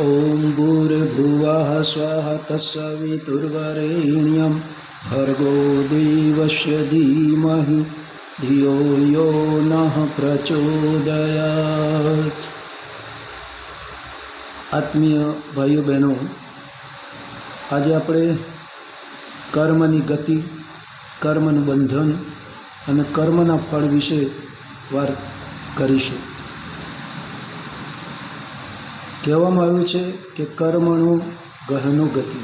ॐ भूर्भुवः स्वः तत्सवितुर्वरेण्यं भर्गो देवस्य धीमहि धियो यो नः પ્રચોદયાત આત્મીય ભાઈઓ બહેનો આજે આપણે કર્મની ગતિ કર્મનું બંધન અને કર્મના ફળ વિશે વાત કરીશું. કહેવામાં આવ્યું છે કે કર્મનું ગહનો ગતિ.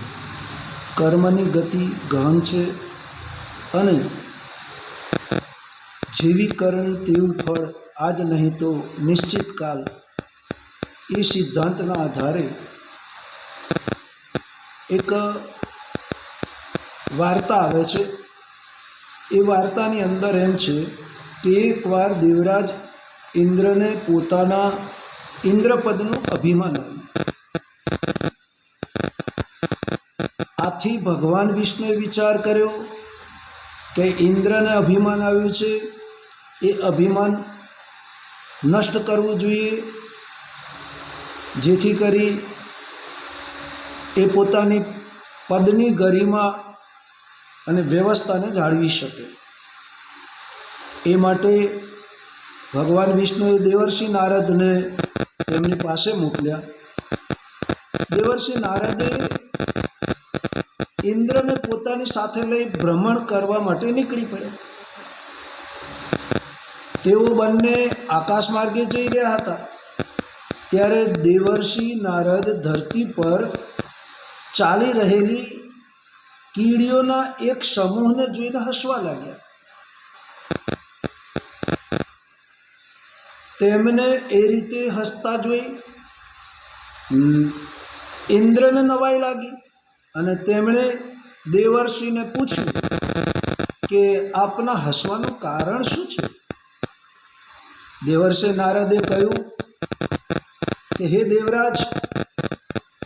કર્મની ગતિ ગહન છે અને જેવી કરણી તેવું ફળ આજ નહીં તો નિશ્ચિત કાલ એ સિદ્ધાંતના આધારે એક વાર્તા આવે છે. એ વાર્તાની અંદર એમ છે કે એકવાર દેવરાજ ઇન્દ્રને પોતાના ઇન્દ્રપદનું અભિમાન આવ્યું આથી ભગવાન વિષ્ણુએ વિચાર કર્યો કે ઇન્દ્રને અભિમાન આવ્યું છે. એ અભિમાન નષ્ટ કરવું જોઈએ. જેથી કરી એ પોતાની પદની ગરિમા અને વ્યવસ્થાને જાળવી શકે. એ માટે ભગવાન વિષ્ણુએ દેવર્ષિ નારદને તેમની પાસે મોકલ્યા. દેવર્ષિ નારદે ઇન્દ્રને પોતાની સાથે લઈ ભ્રમણ કરવા માટે નીકળી પડ્યા. તેઓ બંને આકાશ માર્ગે જઈ રહ્યા હતા. ત્યારે દેવર્ષિ નારદ ધરતી પર ચાલી રહેલી કીડીઓના એક સમૂહને જોઈને હસવા લાગ્યા. તેમને એ રીતે હસતા જોઈ ઇન્દ્રને નવાઈ લાગી અને તેમણે દેવર્ષિને પૂછ્યું કે આપના હસવાનું કારણ શું છે? દેવર્ષે નારદે કહ્યું કે, હે દેવરાજ,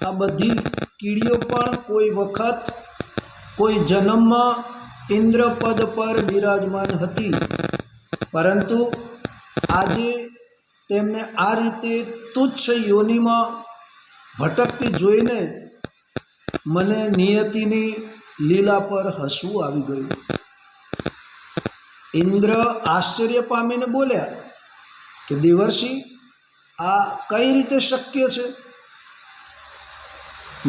આ બધી કીડીઓ પણ કોઈ વખત કોઈ જન્મમાં ઇન્દ્રપદ પર બિરાજમાન હતી. પરંતુ આજે તેમને આ રીતે તુચ્છ યોનિમાં ભટકતી જોઈને મને નિયતિની લીલા પર હસવું આવી ગયું. ઇન્દ્ર આશ્ચર્ય પામીને બોલ્યા કે, દેવર્ષિ, આ કઈ રીતે શક્ય છે?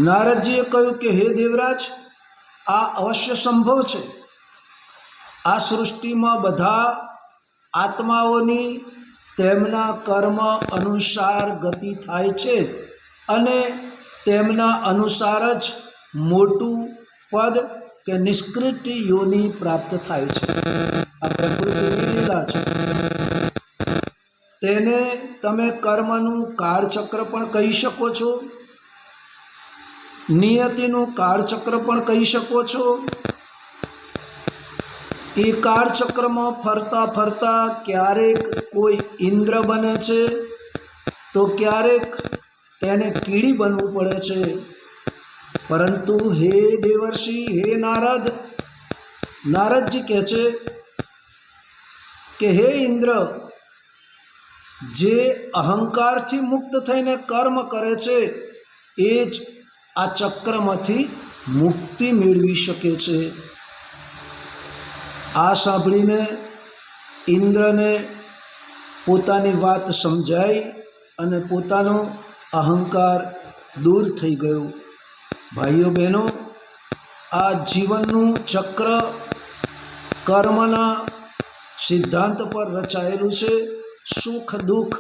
નારદજીએ કહ્યું કે, હે દેવરાજ આ અવશ્ય સંભવ છે. આ સૃષ્ટિમાં બધા આત્માઓની તેમના કર્મ અનુસાર ગતિ થાય છે અને તેમના અનુસાર જ મોટું પદ કે નિષ્કૃત યોની પ્રાપ્ત થાય છે. આ પ્રકૃતિની લીલા છે. તેને તમે કર્મનું કાળચક્ર પણ કહી શકો છો. નિયતિનું કાળચક્ર પણ કહી શકો છો? એ કાળચક્રમાં ફરતા ફરતા ક્યારેક કોઈ ઇન્દ્ર બને છે? તો ક્યારેક તેને કીડી બનવું પડે છે. પરંતુ હે દેવર્ષિ, હે નારદ, નારદજી કહે છે કે હે ઇન્દ્ર, જે અહંકારથી મુક્ત થઈને કર્મ કરે છે, એ જ આ ચક્રમાંથી મુક્તિ મેળવી શકે છે. આ સાંભળીને ઇન્દ્રને પોતાની વાત સમજાઈ અને પોતાનો અહંકાર દૂર થઈ ગયો. ભાઈઓ બહેનો, આ જીવનનું ચક્ર કર્મના સિદ્ધાંત પર રચાયેલું છે. સુખ દુઃખ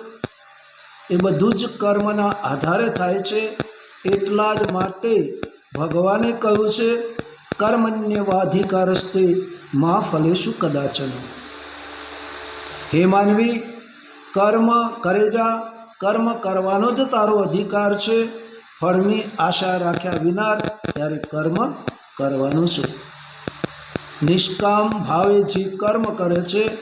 એ બધું જ કર્મના આધારે થાય છે. એટલા જ માટે ભગવાને કહ્યું છે, કર્મન્યવાધિકારસ્તે મા ફલેશું કદાચન. હે માનવી, કર્મ કરે જા, કર્મ કરવાનો જ તારો અધિકાર છે. ફળની આશા રાખ્યા વિના ત્યારે કર્મ કરવાનું છે. નિષ્કામ ભાવે જે કર્મ કરે છે,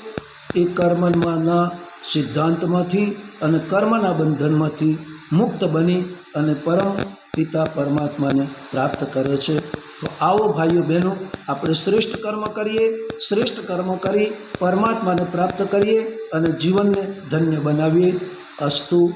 એ કર્મમાંના સિદ્ધાંતમાંથી અને કર્મના બંધનમાંથી મુક્ત બની અને પરમ પિતા પરમાત્માને પ્રાપ્ત કરે છે. તો આવો ભાઈઓ બહેનો, આપણે શ્રેષ્ઠ કર્મ કરીએ, શ્રેષ્ઠ કર્મ કરી પરમાત્માને પ્રાપ્ત કરીએ અને જીવનને ધન્ય બનાવીએ. અસ્તુ